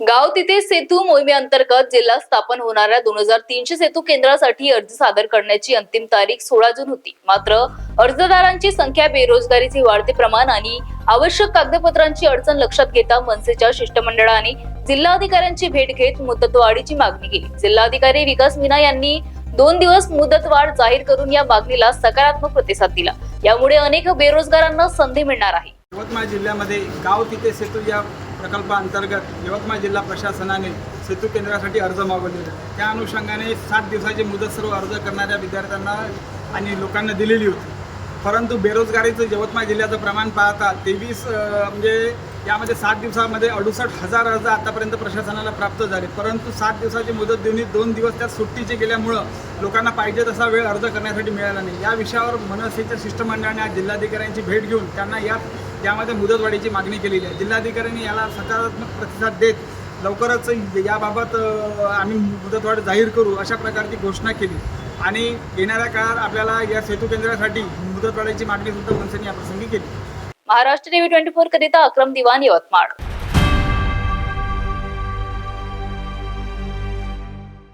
गाव तिथे सेतू मोहिमेअंतर्गत जिल्हा स्थापन होणाऱ्या दोन हजार तीनशे सेतू केंद्रासाठी अर्ज सादर करण्याची अंतिम तारीख सोळा जून होती. मात्र अर्जदारांची संख्या बेरोजगारीचे वाढते प्रमाण आणि आवश्यक कागदपत्रांची अडचण लक्षात घेता मनसेच्या शिष्टमंडळाने जिल्हाधिकाऱ्यांची भेट घेत मुदतवाढीची मागणी केली. जिल्हाधिकारी विकास मीना यांनी दोन दिवस मुदतवाढ जाहीर करून या मागणीला सकारात्मक प्रतिसाद दिला. यामुळे अनेक बेरोजगारांना संधी मिळणार आहे. यवतमाळ जिल्ह्यामध्ये गाव तिथे सेतू या प्रकल्पाअंतर्गत यवतमाळ जिल्हा प्रशासनाने सेतू केंद्रासाठी अर्ज मागवलेला त्या अनुषंगाने सात दिवसाची मुदत सर्व अर्ज करणाऱ्या विद्यार्थ्यांना आणि लोकांना दिलेली होती. परंतु बेरोजगारीचं यवतमाळ जिल्ह्याचं प्रमाण पाहता तेवीस म्हणजे यामध्ये सात दिवसामध्ये अडुसष्ट हजार अर्ज आतापर्यंत प्रशासनाला प्राप्त झाले. परंतु सात दिवसाची मुदत देऊन दोन दिवस त्यात सुट्टीचे गेल्यामुळं लोकांना पाहिजे तसा वेळ अर्ज करण्यासाठी मिळाला नाही. या विषयावर मनसेच्या शिष्टमंडळाने आज जिल्हाधिकाऱ्यांची भेट घेऊन त्यांना यात त्यामध्ये मुदतवाढीची मागणी केलेली आहे. जिल्हाधिकाऱ्यांनी याला सकारात्मक प्रतिसाद देत लवकरच याबाबत आम्ही मुदतवाढ जाहीर करू अशा प्रकारची घोषणा केली. आणि येणाऱ्या काळात आपल्याला या सेतू केंद्रासाठी मुदतवाढीची मागणी सुद्धा मनसेने याप्रसंगी केली. महाराष्ट्र टीव्ही ट्वेंटी फोर करिता अक्रम दिवाण यवतमाळ.